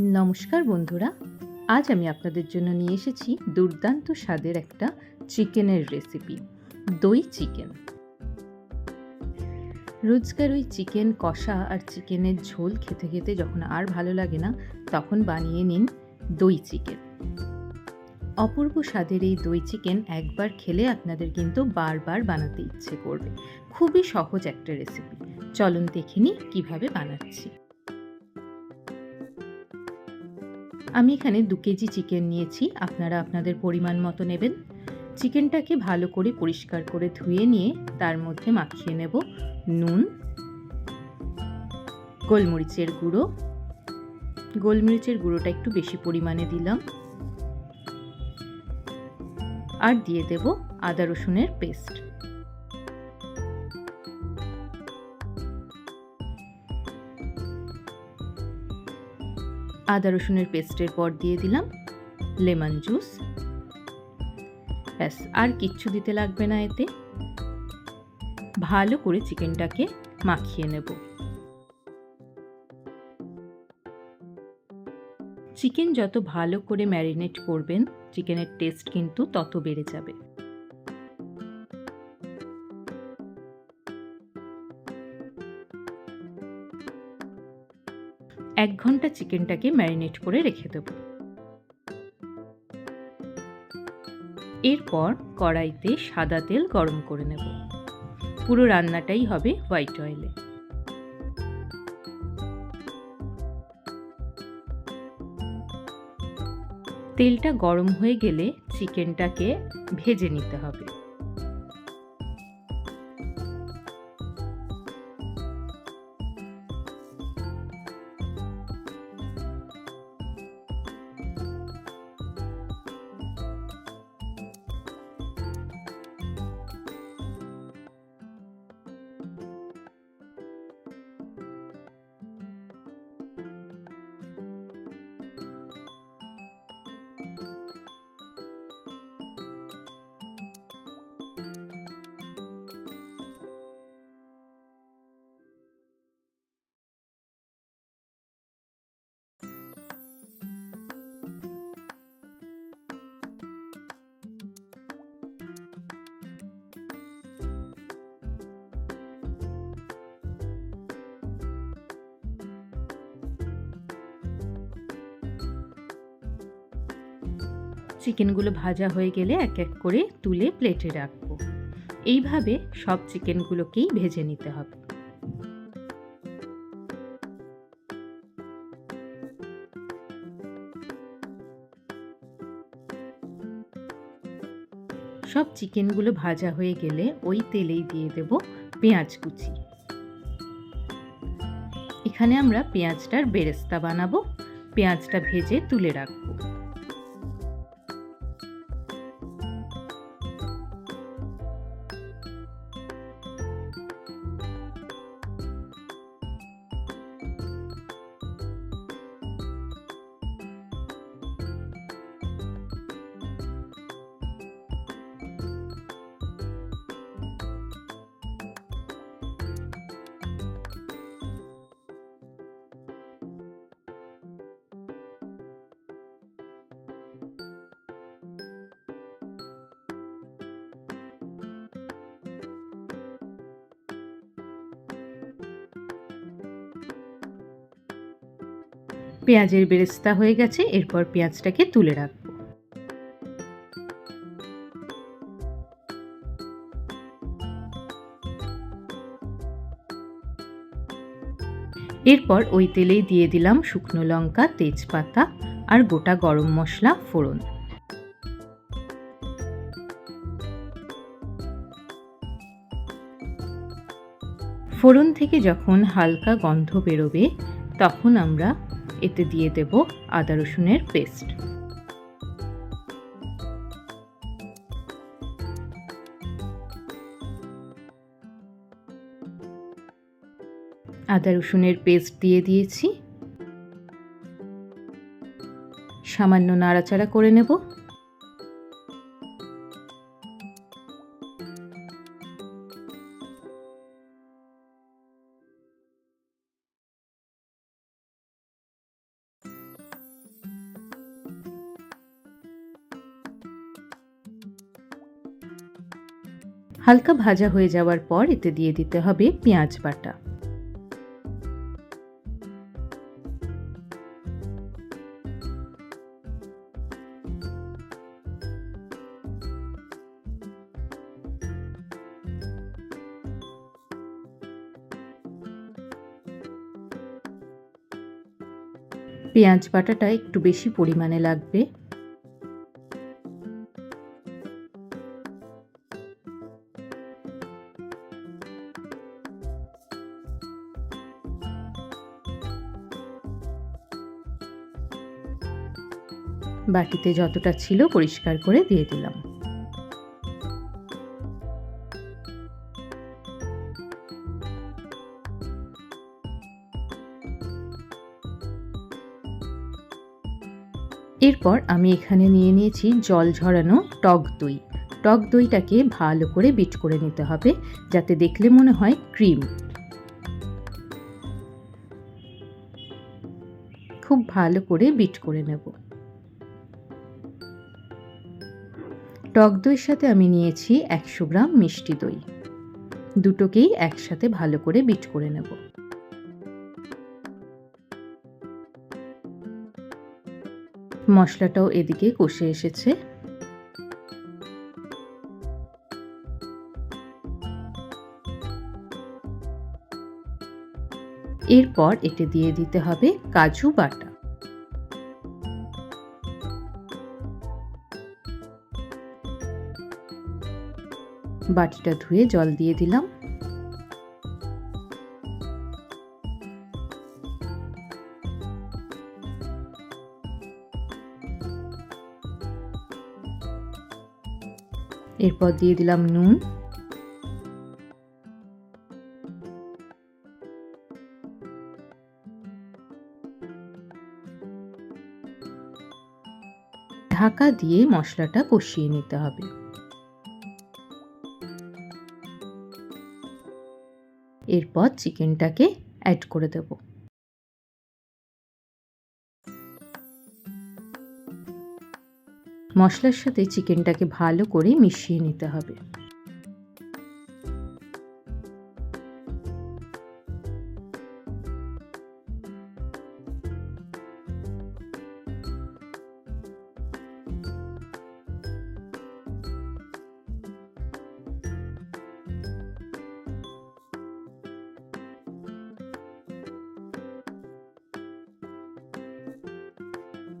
নমস্কার বন্ধুরা, আজ আমি আপনাদের জন্য নিয়ে এসেছি দুর্দান্ত স্বাদের একটা চিকেনের রেসিপি দই চিকেন। রোজকার ওই চিকেন কষা আর চিকেনের ঝোল খেতে খেতে যখন আর ভালো লাগে না, তখন বানিয়ে নিন দই চিকেন। অপূর্ব স্বাদের এই দই চিকেন একবার খেলে আপনাদের কিন্তু বারবার বানাতে ইচ্ছে করবে। খুবই সহজ একটা রেসিপি চলুন দেখে নিই কীভাবে বানাচ্ছি। আমি এখানে দু কেজি চিকেন নিয়েছি। আপনারা আপনাদের পরিমাণ মতো নেবেন। চিকেনটাকে ভালো করে পরিষ্কার করে ধুয়ে নিয়ে তার মধ্যে মাখিয়ে নেব নুন, গোলমরিচের গুঁড়ো। গোলমরিচের গুঁড়োটা একটু বেশি পরিমাণে দিলাম। আর দিয়ে দেব আদা রসুনের পেস্ট। আদা রসুনের পেস্টের পর দিয়ে দিলাম লেমন জুস। ব্যাস, আর কিচ্ছু দিতে লাগবে না এতে। ভালো করে চিকেনটাকে মাখিয়ে নেব। চিকেন যত ভালো করে ম্যারিনেট করবেন, চিকেনের টেস্ট কিন্তু তত বেড়ে যাবে। এক ঘণ্টা চিকেনটাকে ম্যারিনেট করে রেখে দেব। এরপর কড়াইতে সাদা তেল গরম করে নেব। পুরো রান্নাটাই হবে হোয়াইট অয়েলে। তেলটা গরম হয়ে গেলে চিকেনটাকে ভেজে নিতে হবে। চিকেনগুলো ভাজা হয়ে গেলে এক এক করে তুলে প্লেটে রাখব। এইভাবে সব চিকেনগুলোকেই ভেজে নিতে হবে। সব চিকেনগুলো ভাজা হয়ে গেলে ওই তেলেই দিয়ে দেব পেঁয়াজ কুচি। এখানে আমরা পেঁয়াজটার বেরেস্তা বানাবো। পেঁয়াজটা ভেজে তুলে রাখব। পেঁয়াজের বেরেস্তা হয়ে গেছে, এরপর পেঁয়াজটাকে তুলে রাখব। এরপর ওই তেলেই দিয়ে দিলাম শুকনো লঙ্কা, তেজপাতা আর গোটা গরম মশলা, ফোড়ন। ফোড়ন থেকে যখন হালকা গন্ধ বেরোবে, তখন আমরা এতে দিয়ে দেব আদা রসুনের পেস্ট। আদা রসুনের পেস্ট দিয়ে দিয়েছি। সামান্য নাড়াচাড়া করে নেব। হালকা ভাজা হয়ে যাওয়ার পর এতে দিয়ে দিতে হবে পেঁয়াজ বাটা। পেঁয়াজ বাটাটা একটু বেশি পরিমাণে লাগবে। বাটিতে যতটা ছিল পরিষ্কার করে দিয়ে দিলাম। এরপর আমি এখানে নিয়ে নিয়েছি জল ঝরানো টক দই। টক দইটাকে ভালো করে বিট করে নিতে হবে, যাতে দেখলে মনে হয় ক্রিম। খুব ভালো করে বিট করে নেব। টক দইয়ের সাথে আমি নিয়েছি একশো গ্রাম মিষ্টি দই। দুটোকেই একসাথে ভালো করে বিট করে নেব। মশলাটাও এদিকে কষে এসেছে। এরপর এতে দিয়ে দিতে হবে কাজু বাটা। বাটিটা ধুয়ে জল দিয়ে দিলাম। এরপর দিয়ে দিলাম নুন। ঢাকা দিয়ে মশলাটা কষিয়ে নিতে হবে। এরপর চিকেনটাকে অ্যাড করে দেব। মশলার সাথে চিকেনটাকে ভালো করে মিশিয়ে নিতে হবে।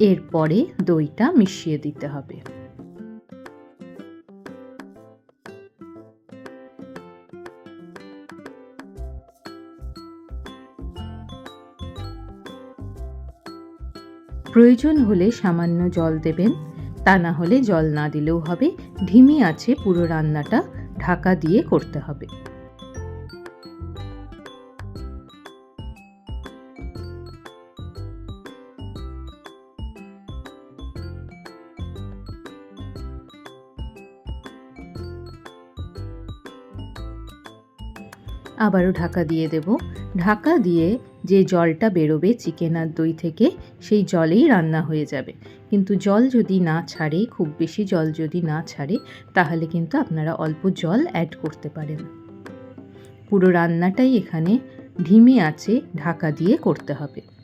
এরপরে দইটা মিশিয়ে দিতে হবে। প্রয়োজন হলে সামান্য জল দেবেন, তা না হলে জল না দিলেও হবে। ধিমি আছে পুরো রান্নাটা, ঢাকা দিয়ে করতে হবে। আবারও ঢাকা দিয়ে দেব। ঢাকা দিয়ে যে জলটা বেরোবে চিকেন আর দই থেকে, সেই জলেই রান্না হয়ে যাবে। কিন্তু জল যদি না ছাড়ে, খুব বেশি জল যদি না ছাড়ে, তাহলে কিন্তু আপনারা অল্প জল অ্যাড করতে পারেন। পুরো রান্নাটাই এখানে ঢিমে আছে, ঢাকা দিয়ে করতে হবে।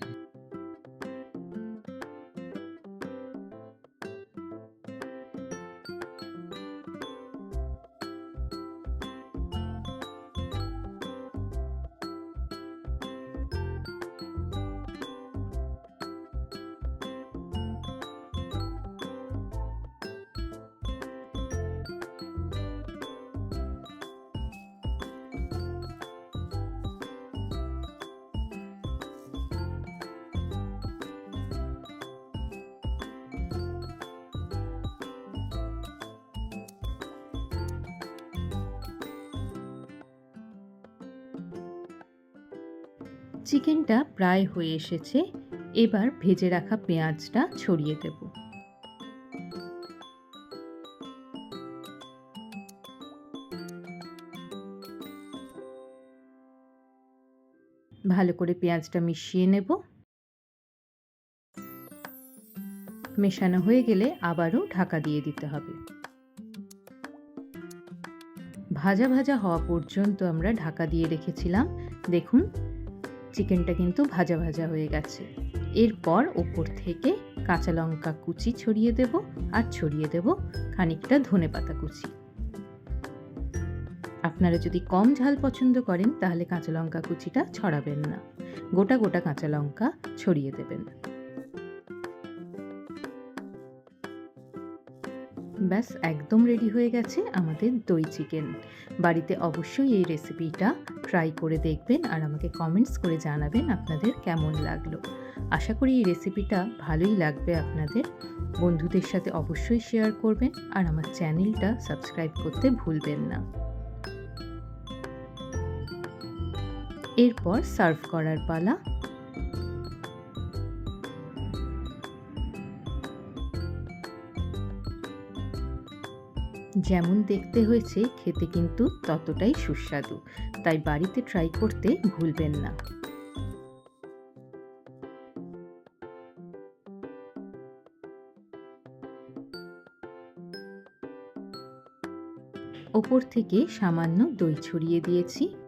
চিকেনটা প্রায় হয়ে এসেছে, এবার ভেজে রাখা পেঁয়াজটা ছড়িয়ে দেব। ভালো করে পেঁয়াজটা মিশিয়ে নেব। মেশানো হয়ে গেলে আবারও ঢাকা দিয়ে দিতে হবে। ভাজা ভাজা হওয়া পর্যন্ত আমরা ঢাকা দিয়ে রেখেছিলাম। দেখুন চিকেনটা কিন্তু ভাজা ভাজা হয়ে গেছে। এরপর ওপর থেকে কাঁচা লঙ্কা কুচি ছড়িয়ে দেব আর ছড়িয়ে দেব খানিকটা ধনে পাতা কুচি। আপনারা যদি কম ঝাল পছন্দ করেন, তাহলে কাঁচা লঙ্কা কুচিটা ছড়াবেন না। গোটা গোটা কাঁচা লঙ্কা ছড়িয়ে দেবেন। ব্যাস, একদম রেডি হয়ে গেছে আমাদের দই চিকেন বাড়িতে অবশ্যই এই রেসিপিটা ট্রাই করে দেখবেন আর আমাকে কমেন্টস করে জানাবেন আপনাদের কেমন লাগল। আশা করি এই রেসিপিটা ভালোই লাগবে আপনাদের। বন্ধুদের সাথে অবশ্যই শেয়ার করবেন আর আমার চ্যানেলটা সাবস্ক্রাইব করতে ভুলবেন না। এরপর সার্ভ করার পালা। যেমন দেখতে হয়েছে, খেতে কিন্তু ততটাই সুস্বাদু। তাই বাড়িতে ট্রাই করতে ভুলবেন না। ওপর থেকে সামান্য দই ছড়িয়ে দিয়েছি।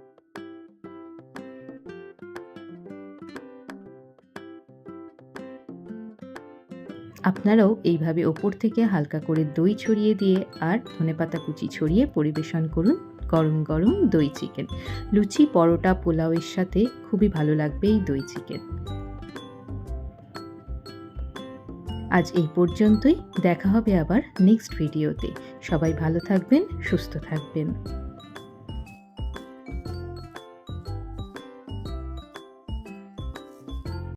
আপনারাও এইভাবে ওপর থেকে হালকা করে দই ছড়িয়ে দিয়ে আর ধনেপাতা কুচি ছড়িয়ে পরিবেশন করুন গরম গরম দই চিকেন। লুচি, পরোটা, পোলাওয়ের সাথে খুবই ভালো লাগবে এই দই চিকেন। আজ এই পর্যন্তই, দেখা হবে আবার নেক্সট ভিডিওতে সবাই ভালো থাকবেন, সুস্থ থাকবেন।